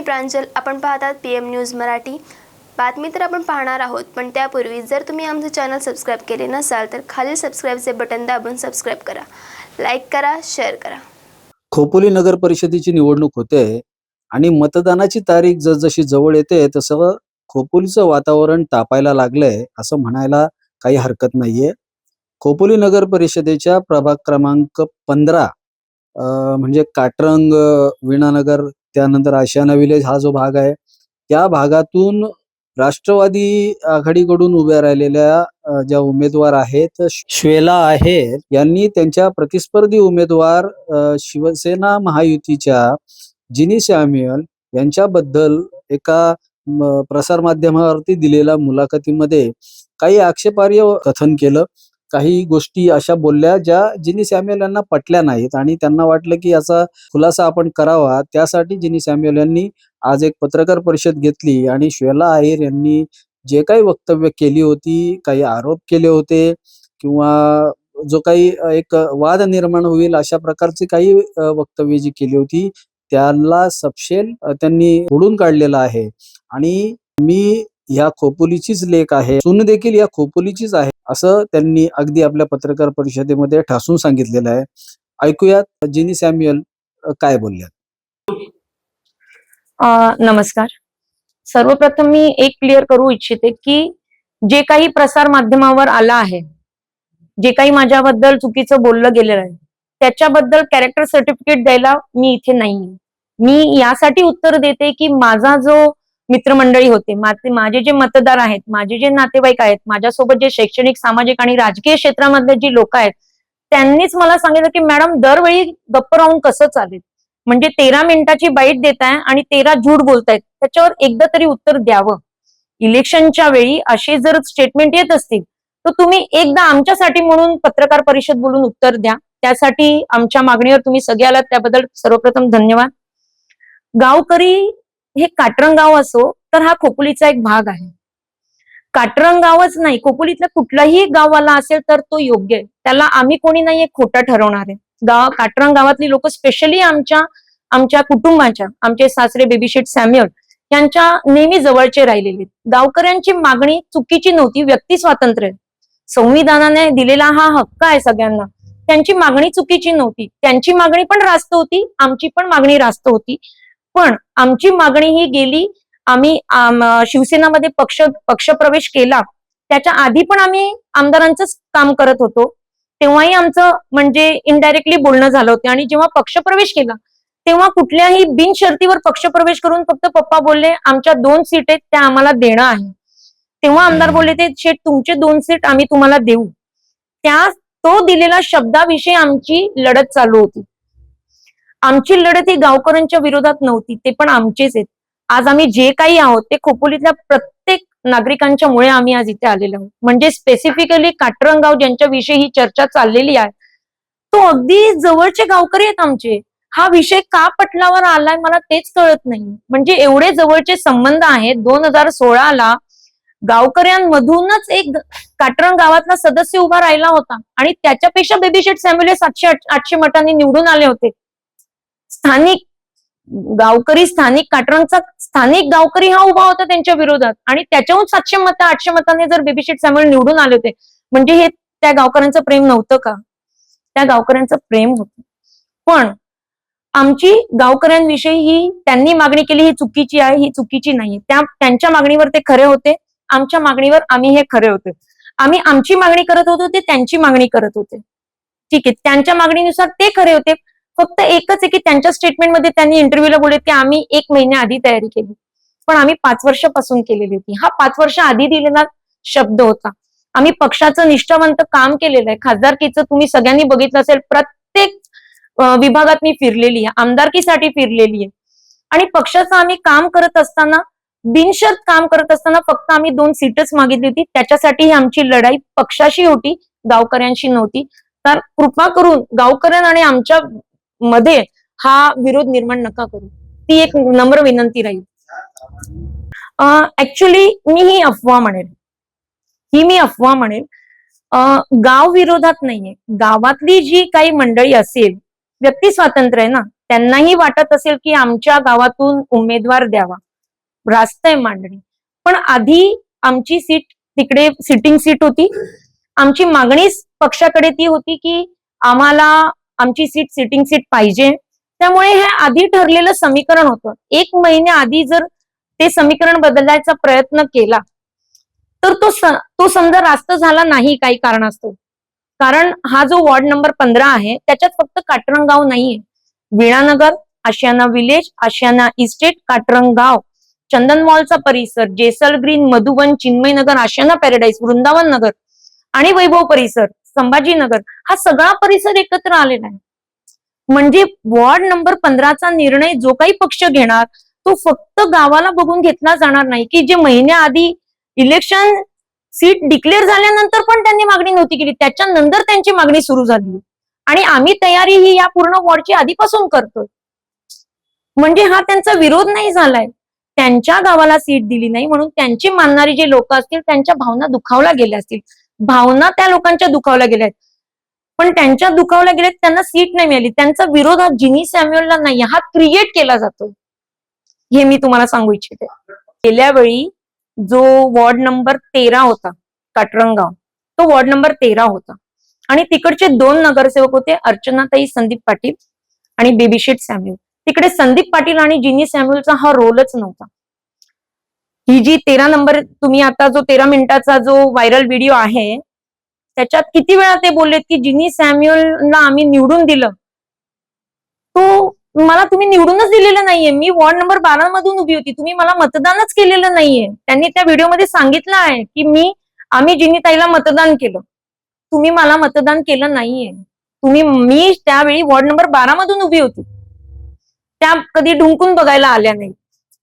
मी प्रांजल. आपण पाहतात P M news Marathi. बातमी तर आपण पाहणार आहोत पण त्यापूर्वी जर तुम्ही आमचं चॅनल सबस्क्राईब केले नसाल तर खालील सबस्क्राईबचे बटन दाबून सबस्क्राईब करा. लाईक करा शेअर करा. खोपोली नगर परिषदेची निवडणूक होते आणि मतदानाची तारीख जसजशी जवळ येते तसं खोपोलीचं वातावरण तापायला लागलंय असं म्हणायला काही हरकत नाहीये. खोपोली नगर परिषदेच्या प्रभाग क्रमांक पंधरा म्हणजे काटरंग विणानगर त्यानंतर आशियाना विलेज हा जो भाग आहे त्या भागातून राष्ट्रवादी आघाडीकडून उभ्या राहिलेल्या ज्या उमेदवार आहेत श्वेला आहे यांनी त्यांच्या प्रतिस्पर्धी उमेदवार शिवसेना महायुतीच्या जिनी सॅम्युअल यांच्याबद्दल एका प्रसारमाध्यमावरती दिलेल्या मुलाखतीमध्ये काही आक्षेपार्ह कथन केलं. काही गोष्टी अशा बोलल्या ज्या जिनी सॅम्युअल यांना पटल्या नाहीत. आणि त्यांना वाटलं की याचा खुलासा आपण करावा. त्यासाठी जिनी सॅम्युअल यांनी आज एक पत्रकार परिषद घेतली आणि श्वेला अहिर यांनी जे काही वक्तव्य केली होती काही आरोप केले होते किंवा जो काही एक वाद निर्माण होईल अशा प्रकारची काही वक्तव्य जी केली होती त्याला सपशेल त्यांनी ओढून काढलेला आहे. आणि मी या खोपोलीचीच लेख आहे. सून देखील या खोपोलीचीच आहे. असं त्यांनी अगदी आपल्या पत्रकार परिषदेमध्ये ठासून सांगितलेलं आहे. ऐकूयात जिनी सॅम्युअल काय बोलल्या नमस्कार. सर्वप्रथम मी एक क्लिअर करू इच्छिते की जे काही प्रसार माध्यमावर आला आहे जे काही माझ्याबद्दल चुकीचं बोललं गेलेलं आहे त्याच्याबद्दल कॅरेक्टर सर्टिफिकेट द्यायला मी इथे नाहीये. मी यासाठी उत्तर देते की माझा जो मित्रमंडळी होते. माझे माझे जे मतदार आहेत माझे जे नातेवाईक आहेत माझ्यासोबत जे शैक्षणिक सामाजिक आणि राजकीय क्षेत्रामधले जी लोक आहेत त्यांनीच मला सांगितलं की मॅडम दरवेळी गप्प राहून कसं चालेल? म्हणजे तेरा मिनिटाची बाईट देताय आणि तेरा झूट बोलतायत. त्याच्यावर एकदा तरी उत्तर द्यावं. इलेक्शनच्या वेळी असे जर स्टेटमेंट येत असतील तर तुम्ही एकदा आमच्यासाठी म्हणून पत्रकार परिषद बोलून उत्तर द्या. त्यासाठी आमच्या मागणीवर तुम्ही सगळे आलात. त्याबद्दल सर्वप्रथम धन्यवाद. गावकरी हे काटरंग गाव असो तर हा खोपोलीचा एक भाग आहे. काटरंग गावच नाही खोपोलीतला कुठलाही गाववाला असेल तर तो योग्य आहे. त्याला आम्ही कोणी नाहीये खोटा ठरवणार आहे. गाव काटरंग गावातली लोक स्पेशली आमच्या आमच्या कुटुंबाच्या आमचे सासरे बेबीशेट सॅम्युअल यांच्या नेहमी जवळचे राहिलेले आहेत. गावकऱ्यांची मागणी चुकीची नव्हती व्यक्ती स्वातंत्र्य संविधानाने दिलेला हा हक्क आहे सगळ्यांना. त्यांची मागणी चुकीची नव्हती. त्यांची मागणी पण रास्त होती आमची पण मागणी रास्त होती. पण आमची मागणी ही गेली आम्ही शिवसेनामध्ये पक्ष पक्षप्रवेश केला त्याच्या आधी पण आम्ही आमदारांचंच काम करत होतो. तेव्हाही आमचं म्हणजे इनडायरेक्टली बोलणं झालं होतं आणि जेव्हा पक्षप्रवेश केला तेव्हा कुठल्याही बिनशर्तीवर पक्षप्रवेश करून फक्त पप्पा बोलले आमच्या दोन सीट आहेत त्या आम्हाला देणं आहे. तेव्हा आमदार बोलले ते शेठ तुमचे दोन सीट आम्ही तुम्हाला देऊ. त्या तो दिलेला शब्दाविषयी आमची लढत चालू होती. आमची लढत ही गावकऱ्यांच्या विरोधात नव्हती ते पण आमचेच आहेत. आज आम्ही जे काही आहोत ते खोपोलीतल्या प्रत्येक नागरिकांच्या मुळे आम्ही आज इथे आलेलो आहोत. म्हणजे स्पेसिफिकली काटरंगाव ज्यांच्याविषयी ही चर्चा चाललेली आहे तो अगदी जवळचे गावकरी आहेत आमचे. हा विषय का पटलावर आलाय मला तेच कळत नाही. म्हणजे एवढे जवळचे संबंध आहेत दोन हजार सोळाला गावकऱ्यांमधूनच एक काटरंग गावातला सदस्य उभा राहिला होता. आणि त्याच्यापेक्षा बेबीशेट सॅम्युले सातशे आठशे मतांनी निवडून आले होते. स्थानिक गावकरी स्थानिक काटरांचा स्थानिक गावकरी हा उभा होता त्यांच्या विरोधात. आणि त्याच्याहून सातशे मत आठशे मतांनी जर बेबीशेट सॅम्युअल निवडून आले होते म्हणजे हे त्या गावकऱ्यांचं प्रेम नव्हतं का? त्या गावकऱ्यांचं प्रेम होतं. पण आमची गावकऱ्यांविषयी ही त्यांनी मागणी केली ही चुकीची आहे ही चुकीची नाही. त्या त्यांच्या मागणीवर ते खरे होते आमच्या मागणीवर आम्ही हे खरे होते. आम्ही आमची मागणी करत होतो ते त्यांची मागणी करत होते. ठीक आहे त्यांच्या मागणीनुसार ते खरे होते. फक्त एकच आहे की त्यांच्या स्टेटमेंटमध्ये त्यांनी इंटरव्ह्यूला बोलले की आम्ही एक महिन्या आधी तयारी केली. पण आम्ही पाच वर्षापासून केलेली होती. हा पाच वर्ष आधी दिलेला शब्द होता. आम्ही पक्षाचं निष्ठावंत काम केलेलं आहे. खासदारकीचं तुम्ही सगळ्यांनी बघितलं असेल प्रत्येक विभागात मी फिरलेली आहे. आमदारकीसाठी फिरलेली आहे. आणि पक्षाचं आम्ही काम करत असताना बिनशर्त काम करत असताना फक्त आम्ही दोन सीटच मागितली होती. त्याच्यासाठी ही आमची लढाई पक्षाशी होती गावकऱ्यांशी नव्हती. तर कृपा करून गावकऱ्यां आणि आमच्या मध्ये हा विरोध निर्माण नका करू. ती एक नम्र विनंती राहील. ऍक्च्युली मी ही अफवा म्हणेल ही मी अफवा म्हणेल अं, गाव विरोधात नाहीये. गावातली जी काही मंडळी असेल व्यक्ती स्वातंत्र्य आहे ना त्यांनाही वाटत असेल की आमच्या गावातून उमेदवार द्यावा. रास्त आहे मांडणी. पण आधी आमची सीट तिकडे सिटिंग सीट होती. आमची मागणीच पक्षाकडे ती होती की आम्हाला आमची सीट सिटिंग सीट पाहिजे. त्यामुळे हे आधी ठरलेलं समीकरण होतं. एक महिन्या आधी जर ते समीकरण बदलायचा प्रयत्न केला तर तो स- तो समजा रास्त झाला नाही काही कारणास्तव. कारण हा जो वॉर्ड नंबर पंधरा आहे त्याच्यात फक्त काटरंगाव नाहीये. विणानगर आशियाना विलेज आशियाना इस्टेट काटरंगाव चंदन मॉलचा परिसर जेसल ग्रीन मधुबन चिन्मयनगर आशियाना पॅराडाईस वृंदावन नगर आणि वैभव परिसर. संभाजीनगर हा सगळा परिसर एकत्र आलेला आहे. म्हणजे वॉर्ड नंबर पंधराचा निर्णय जो काही पक्ष घेणार तो फक्त गावाला बघून घेतला जाणार नाही. की जे महिन्याआधी इलेक्शन सीट डिक्लेअर झाल्यानंतर पण त्यांनी मागणी नव्हती केली त्याच्यानंतर त्यांची मागणी सुरू झाली. आणि आम्ही तयारी ही या पूर्ण वॉर्डची आधीपासून करतोय. म्हणजे हा त्यांचा विरोध नाही झालाय. त्यांच्या गावाला सीट दिली नाही म्हणून त्यांची मानणारी जे लोक असतील त्यांच्या भावना दुखावल्या गेल्या असतील. भावना त्या लोकांच्या दुखावल्या गेल्या आहेत पण त्यांच्या दुखावल्या गेल्यात त्यांना सीट नाही मिळाली. त्यांचा विरोध हा जिनी सॅम्युअलला नाही हा क्रिएट केला जातोय. हे मी तुम्हाला सांगू इच्छिते. गेल्या वेळी जो वॉर्ड नंबर तेरा होता काटरंगाव तो वॉर्ड नंबर तेरा होता. आणि तिकडचे दोन नगरसेवक होते अर्चनाताई संदीप पाटील आणि बेबीशेट सॅम्युअल तिकडे संदीप पाटील आणि जिनी सॅम्युअलचा हा रोलच नव्हता. ही जी तेरा नंबर तुम्ही आता जो तेरा मिनिटाचा जो व्हायरल व्हिडिओ आहे त्याच्यात किती वेळा ते बोललेत की जिनी सॅम्युअलला आम्ही निवडून दिलं? तो मला तुम्ही निवडूनच दिलेलं नाहीये. मी वॉर्ड नंबर बारा मधून उभी होती. तुम्ही मला मतदानच केलेलं नाहीये. त्यांनी त्या व्हिडिओमध्ये सांगितलं आहे की मी आम्ही जिनी ताईला मतदान केलं. तुम्ही मला मतदान केलं नाहीये. तुम्ही मी त्यावेळी वॉर्ड नंबर बारा मधून उभी होती. त्या कधी ढुंकून बघायला आल्या नाही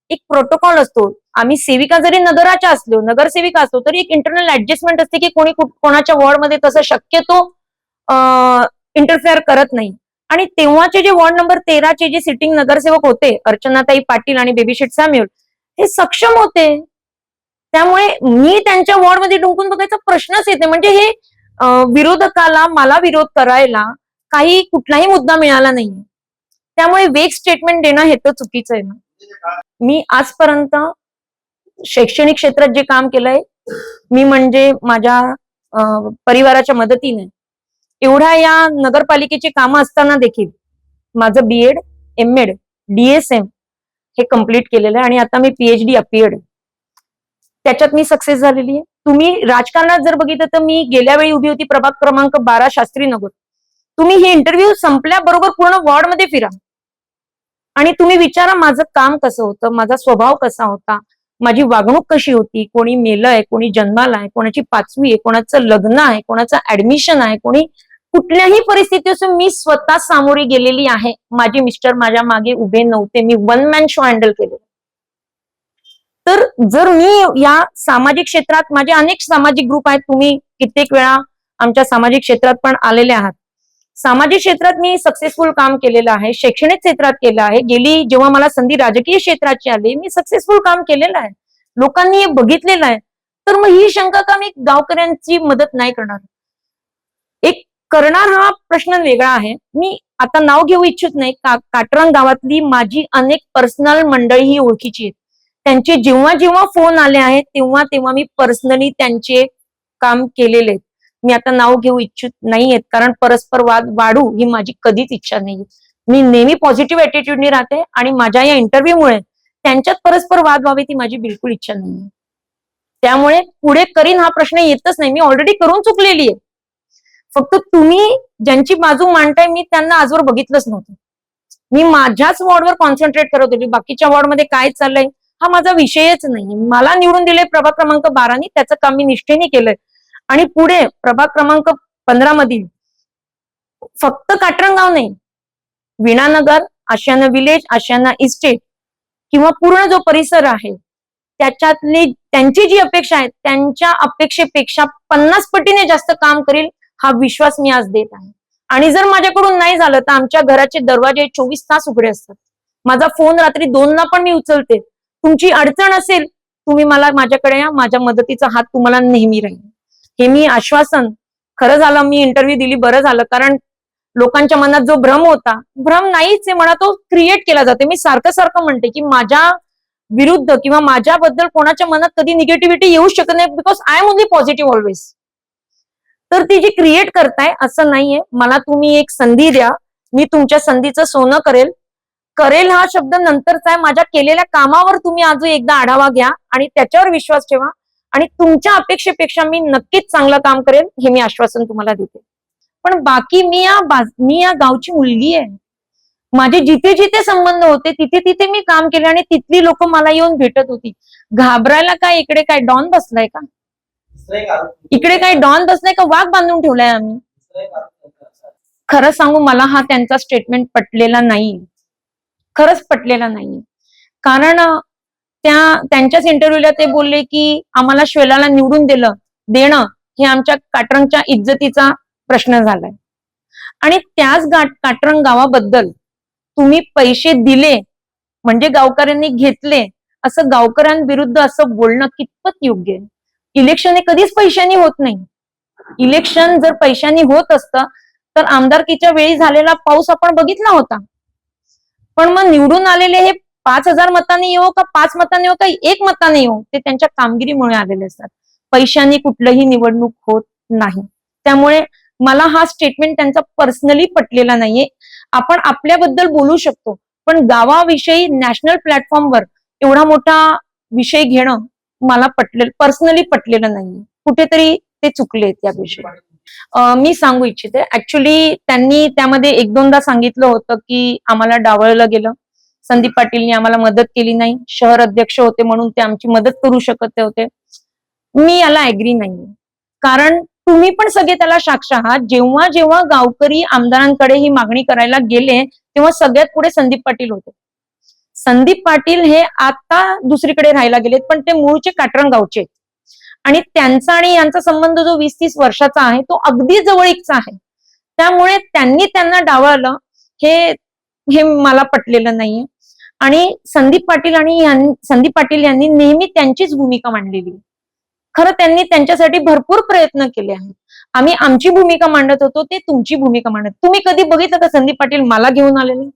एक प्रोटोकॉल असतो. आम्ही सेविका जरी नगराच्या असलो नगरसेविका असलो तरी एक इंटरनल ऍडजस्टमेंट असते की कोणी कोणाच्या वॉर्डमध्ये तसं शक्यतो इंटरफेअर करत नाही. आणि तेव्हाचे जे वॉर्ड नंबर तेराचे जे सिटिंग नगरसेवक होते अर्चनाताई पाटील आणि बेबीशेट सॅम्युअल हे सक्षम होते. त्यामुळे मी त्यांच्या वॉर्डमध्ये डोकून बघायचा प्रश्नच येते म्हणजे हे विरोधकाला मला विरोध करायला काही कुठलाही मुद्दा मिळाला नाहीये त्यामुळे वेग स्टेटमेंट देणं हे तर चुकीचं आहे ना. मी आजपर्यंत शैक्षणिक क्षेत्रात जे काम केलंय मी म्हणजे माझ्या परिवाराच्या मदतीने. एवढ्या या नगरपालिकेची कामं असताना देखील माझं बीएड एम एड डीएसएम हे कंप्लीट केलेलं आहे आणि आता मी पीएचडी अपीएड त्याच्यात मी सक्सेस झालेली आहे. तुम्ही राजकारणात जर बघितलं तर मी गेल्या वेळी उभी होती प्रभाग क्रमांक बारा शास्त्री नगर. तुम्ही हे इंटरव्ह्यू संपल्याबरोबर पूर्ण वॉर्डमध्ये फिरा. आणि तुम्ही विचारा माझं काम कसं होतं माझा स्वभाव कसा होता माझी वागणूक कशी होती? कोणी मेलंय कोणी जन्माला आहे कोणाची पाचवी आहे कोणाचं लग्न आहे कोणाचं ऍडमिशन आहे कोणी कुठल्याही परिस्थिती असून मी स्वतः सामोरी गेलेली आहे. माझे मिस्टर माझ्या मागे उभे नव्हते. मी वन मॅन शो हँडल केले तर जर मी या सामाजिक क्षेत्रात माझे अनेक सामाजिक ग्रुप आहेत. तुम्ही कित्येक वेळा आमच्या सामाजिक क्षेत्रात पण आलेले आहात. सामाजिक क्षेत्रात मी सक्सेसफुल काम केलेलं आहे शैक्षणिक क्षेत्रात केलं आहे. गेली जेव्हा मला संधी राजकीय क्षेत्राची आली मी सक्सेसफुल काम केलेलं आहे. लोकांनी हे बघितलेलं आहे. तर मग ही शंका का मी गावकऱ्यांची मदत नाही करणार? एक करणार हा प्रश्न वेगळा आहे. मी आता नाव घेऊ इच्छित नाही. का काटरंग गावातली माझी अनेक पर्सनल मंडळी ही ओळखीची आहेत. त्यांचे जेव्हा जेव्हा फोन आले आहेत तेव्हा तेव्हा मी पर्सनली त्यांचे काम केलेले आहेत. मी आता नाव घेऊ इच्छित नाहीयेत कारण परस्पर वाद वाढू ही माझी कधीच इच्छा नाहीये. मी नेहमी पॉझिटिव्ह ऍटिट्यूडने राहते आणि माझ्या या इंटरव्ह्यूमुळे त्यांच्यात परस्पर वाद व्हावे ती माझी बिलकुल इच्छा नाहीये. त्यामुळे पुढे करीन हा प्रश्न येतच नाही. मी ऑलरेडी करून चुकलेली आहे. फक्त तुम्ही ज्यांची बाजू मांडताय मी त्यांना आजवर बघितलंच नव्हतं. मी माझ्याच वॉर्डवर कॉन्सन्ट्रेट करत होती. बाकीच्या वॉर्डमध्ये काय चाललंय हा माझा विषयच नाही मला निवडून दिले प्रभाग क्रमांक बारानी त्याचं काम मी निष्ठेने केलंय. आणि पुढे प्रभाग क्रमांक पंधरा मधील फक्त काटरंगाव नाही विणानगर आशियाना विलेज आशियाना इस्टेट किंवा पूर्ण जो परिसर आहे त्याच्यातली त्यांची जी अपेक्षा आहे त्यांच्या अपेक्षेपेक्षा पन्नास पटीने जास्त काम करेल हा विश्वास मी आज देत आहे. आणि जर माझ्याकडून नाही झालं तर आमच्या घराचे दरवाजे चोवीस तास उघडे असतात. माझा फोन रात्री दोनला पण मी उचलते. तुमची अडचण असेल तुम्ही मला माझ्याकडे या माझ्या मदतीचा हात तुम्हाला नेहमी राहील. हे मी आश्वासन. खरं झालं मी इंटरव्ह्यू दिली बरं झालं. कारण लोकांच्या मनात जो भ्रम होता भ्रम नाहीच आहे. म्हणा तो क्रिएट केला जाते. मी सारखं सारखं म्हणते की माझ्या विरुद्ध किंवा माझ्याबद्दल कोणाच्या मनात कधी निगेटिव्हिटी येऊ शकत नाही because I am only positive always तर ती जी क्रिएट करताय असं नाहीये. मला तुम्ही एक संधी द्या. मी तुमच्या संधीचं सोनं करेल. करेल हा शब्द नंतरचा आहे. माझ्या केलेल्या कामावर तुम्ही आज एकदा आढावा घ्या आणि त्याच्यावर विश्वास ठेवा. आणि तुमच्या अपेक्षेपेक्षा मी नक्कीच चांगलं काम करेल हे मी आश्वासन तुम्हाला देते. पण बाकी मी या मी या गावची मुलगी आहे. माझे जिथे जिथे संबंध होते तिथे तिथे मी काम केले आणि तिथली लोक मला येऊन भेटत होती. घाबरायला काय इकडे काय डॉन बसलाय का? इकडे काय डॉन बसलाय का? वाघ बांधून ठेवलाय आम्ही. खरं सांगू मला हा त्यांचा स्टेटमेंट पटलेला नाही खरंच पटलेला नाही कारण त्या त्यांच्याच इंटरव्ह्यूला ते बोलले की आम्हाला श्वेलाला निवडून दिलं देणं हे आमच्या काटरंगच्या इज्जतीचा प्रश्न झालाय. आणि त्याच काटरंग गावाबद्दल तुम्ही पैसे दिले म्हणजे गावकऱ्यांनी घेतले असं गावकऱ्यांविरुद्ध असं बोलणं कितपत योग्य आहे? इलेक्शन हे कधीच पैशानी होत नाही. इलेक्शन जर पैशानी होत असतं तर आमदारकीच्या वेळी झालेला पाऊस आपण बघितला होता. पण मग निवडून आलेले हे पाच हजार मतांनी येऊ का पाच मतांनी येऊ का एक मताने येऊ ते त्यांच्या कामगिरीमुळे आलेले असतात. पैशांनी कुठलंही निवडणूक होत नाही. त्यामुळे मला हा स्टेटमेंट त्यांचा पर्सनली पटलेला नाहीये. आपण आपल्याबद्दल बोलू शकतो पण गावाविषयी नॅशनल प्लॅटफॉर्मवर एवढा मोठा विषय घेणं मला पटलेलं पर्सनली पटलेलं नाहीये. कुठेतरी ते चुकले या विषयी मी सांगू इच्छिते. ऍक्च्युली त्यांनी त्यामध्ये एक दोनदा सांगितलं होतं की आम्हाला डावळलं गेलं. संदीप पाटीलनी आम्हाला मदत केली नाही. शहर अध्यक्ष होते म्हणून ते आमची मदत करू शकत होते. मी याला ऍग्री नाहीये. कारण तुम्ही पण सगळे त्याला साक्ष आहात. जेव्हा जेव्हा गावकरी आमदारांकडे ही मागणी करायला गेले तेव्हा सगळ्यात पुढे संदीप पाटील होते. संदीप पाटील हे आता दुसरीकडे राहायला गेलेत पण ते मूळचे काटरण गावचे आणि त्यांचा आणि यांचा संबंध जो वीस तीस वर्षाचा आहे तो अगदी जवळीकचा आहे. त्यामुळे त्यांनी त्यांना डावळलं हे हे मला पटलेलं नाहीये. आणि संदीप पाटील आणि संदीप पाटील यांनी नेहमी त्यांचीच भूमिका मांडलेली. खरं त्यांनी त्यांच्यासाठी भरपूर प्रयत्न केले आहेत. आम्ही आमची भूमिका मांडत होतो ते तुमची भूमिका मांडत. तुम्ही कधी बघितलं का संदीप पाटील मला घेऊन आलेले?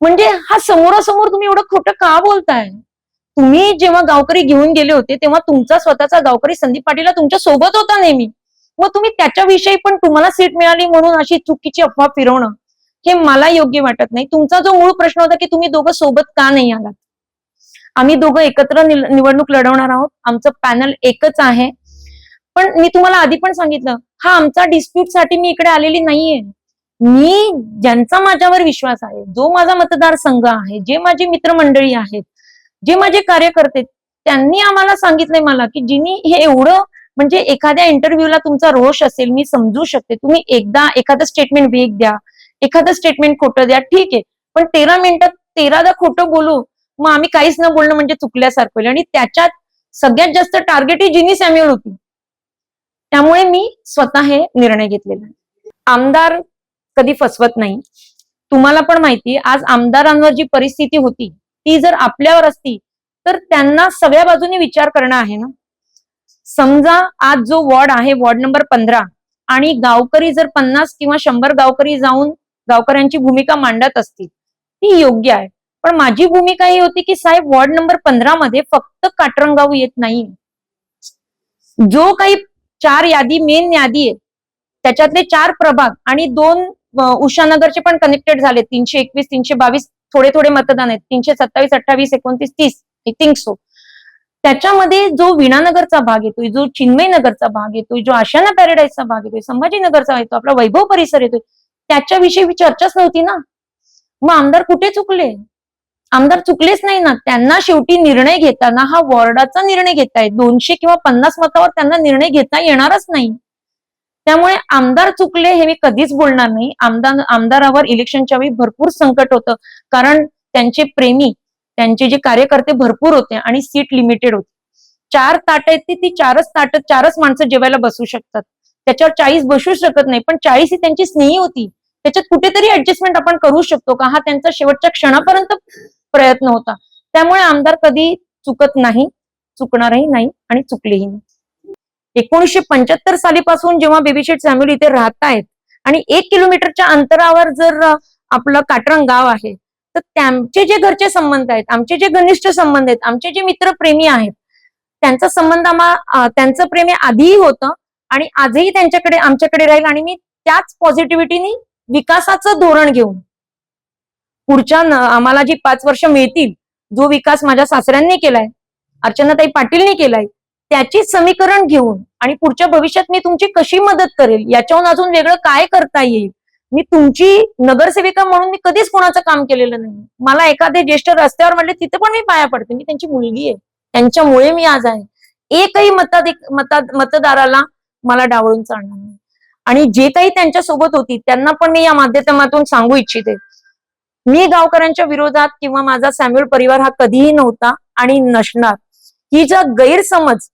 म्हणजे हा समोरासमोर तुम्ही एवढं खोटं का बोलताय? तुम्ही जेव्हा गावकरी घेऊन गेले होते तेव्हा तुमचा स्वतःचा गावकरी संदीप पाटील तुमच्यासोबत होता नेहमी. मग तुम्ही त्याच्याविषयी पण तुम्हाला सीट मिळाली म्हणून अशी चुकीची अफवा फिरवणं हे मला योग्य वाटत नाही. तुमचा जो मूळ प्रश्न होता की तुम्ही दोघं सोबत का नाही आलात? आम्ही दोघं एकत्र निवडणूक लढवणार आहोत. आमचं पॅनल एकच आहे. पण मी तुम्हाला आधी पण सांगितलं हा आमचा डिस्प्यूटसाठी मी इकडे आलेली नाहीये. मी ज्यांचा माझ्यावर विश्वास आहे जो माझा मतदारसंघ आहे जे माझे मित्रमंडळी आहेत जे माझे कार्यकर्ते त्यांनी आम्हाला सांगितलंय मला की जिनी हे एवढं म्हणजे एखाद्या इंटरव्ह्यूला तुमचा रोष असेल मी समजू शकते. तुम्ही एकदा एखादं स्टेटमेंट वेग द्या. एखादं स्टेटमेंट खोटं द्या ठीक आहे. पण तेरा मिनिटात तेरादा खोटं बोलू मग आम्ही काहीच न बोलणं म्हणजे चुकल्यासारखं होईल. आणि त्याच्यात सगळ्यात जास्त टार्गेट ही जिनी सॅम्युअल होती. त्यामुळे मी स्वतः हे निर्णय घेतलेला आमदार कधी फसवत नाही. तुम्हाला पण माहिती आज आमदारांवर जी परिस्थिती होती ती जर आपल्यावर असती तर त्यांना सगळ्या बाजूने विचार करणं आहे ना. समजा आज जो वॉर्ड आहे वॉर्ड नंबर पंधरा आणि गावकरी जर पन्नास किंवा शंभर गावकरी जाऊन गावकऱ्यांची भूमिका मांडत असतील. ती योग्य आहे. पण माझी भूमिका ही होती की साहेब वॉर्ड नंबर पंधरा मध्ये फक्त काटरंगाव येत नाही. जो काही चार यादी मेन यादी आहे त्याच्यातले चार प्रभाग आणि दोन उषानगरचे पण कनेक्टेड झाले तीनशे एकवीस तीनशे बावीस थोडे थोडे मतदान आहेत. तीनशे सत्तावीस अठ्ठावीस एकोणतीस तीस आय थिंक सो त्याच्यामध्ये जो विणानगरचा भाग येतोय जो चिन्मयनगरचा भाग येतोय जो आशाना पॅराडाईजचा भाग येतोय संभाजीनगरचा येतो आपला वैभव परिसर येतोय त्याच्याविषयी चर्चाच नव्हती ना. मग आमदार कुठे चुकले? आमदार चुकलेच नाही ना. त्यांना शेवटी निर्णय घेताना हा वॉर्डाचा निर्णय घेताय दोनशे किंवा पन्नास मतावर त्यांना निर्णय घेता येणारच नाही. त्यामुळे आमदार चुकले हे मी कधीच बोलणार नाही. आमदार आमदारावर इलेक्शनच्या वेळी भरपूर संकट होतं. कारण त्यांचे प्रेमी त्यांचे जे कार्यकर्ते भरपूर होते आणि सीट लिमिटेड होती. चार ताट आहेत ती ती चारच ताट चारच माणसं जेवायला बसू शकतात. त्याच्यावर चाळीस बसू शकत नाही. पण चाळीस ही त्यांची स्नेही होती. त्याच्यात कुठेतरी ऍडजस्टमेंट आपण करू शकतो का? हा त्यांचा शेवटच्या क्षणापर्यंत प्रयत्न होता. त्यामुळे आमदार कधी चुकत नाही चुकणारही नाही आणि चुकलेही नाही. एकोणीसशे पंच्याहत्तर सालीपासून जेव्हा बेबीशेट सॅम्युल इथे राहतायत आणि एक किलोमीटरच्या अंतरावर जर आपलं काटरंग गाव आहे तर त्यांचे जे घरचे संबंध आहेत आमचे जे घनिष्ठ संबंध आहेत आमचे जे मित्रप्रेमी आहेत त्यांचा संबंध आम्हा त्यांचं प्रेम आधीही होतं आणि आजही त्यांच्याकडे आमच्याकडे राहील आणि मी त्याच पॉझिटिव्हिटीनी विकासाचं धोरण घेऊन. पुढच्या आम्हाला जी पाच वर्ष मिळतील जो विकास माझ्या सासऱ्यांनी केलाय अर्चनाताई पाटीलनी केलाय त्याची समीकरण घेऊन आणि पुढच्या भविष्यात मी तुमची कशी मदत करेल याच्याहून अजून वेगळं काय करता येईल? मी तुमची नगरसेविका म्हणून मी कधीच कोणाचं काम केलेलं नाही. मला एखादे ज्येष्ठ रस्त्यावर म्हणले तिथे पण मी पाया पडते. मी त्यांची मुलगी आहे. त्यांच्यामुळे मी आज आहे. एकही मताधिक मता मतदाराला मला डावळून चालणार नाही. आणि जे काही त्यांच्यासोबत होती त्यांना पण मी या माध्यमातून सांगू इच्छिते. मी गावकऱ्यांच्या विरोधात किंवा माझा सॅम्युअल परिवार हा कधीही नव्हता आणि नसणार. ही जर गैरसमज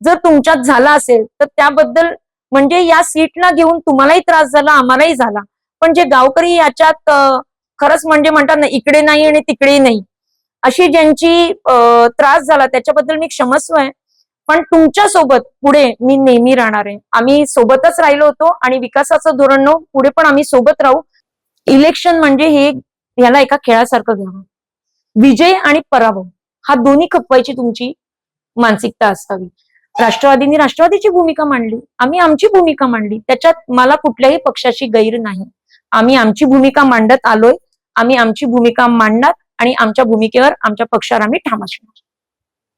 जर तुमच्यात झाला असेल तर त्याबद्दल म्हणजे या सीटला घेऊन तुम्हालाही त्रास झाला आम्हालाही झाला. पण जे गावकरी याच्यात खरंच म्हणजे म्हणतात ना इकडे नाही आणि तिकडे नाही. अशी ज्यांची त्रास झाला त्याच्याबद्दल मी क्षमस्व आहे. पण तुमच्यासोबत पुढे मी नेहमी राहणार आहे. आम्ही सोबतच राहिलो होतो आणि विकासाचं धोरण न पुढे पण आम्ही सोबत राहू. इलेक्शन म्हणजे हे याला एका खेळासारखं घ्यावं. विजय आणि पराभव हा दोन्ही खपवायची तुमची मानसिकता असावी. राष्ट्रवादींनी राष्ट्रवादीची भूमिका मांडली आम्ही आमची भूमिका मांडली त्याच्यात मला कुठल्याही पक्षाची गैर नाही. आम्ही आमची भूमिका मांडत आलोय आम्ही आमची भूमिका मांडणार आणि आमच्या भूमिकेवर आमच्या पक्षावर आम्ही ठाम असणार.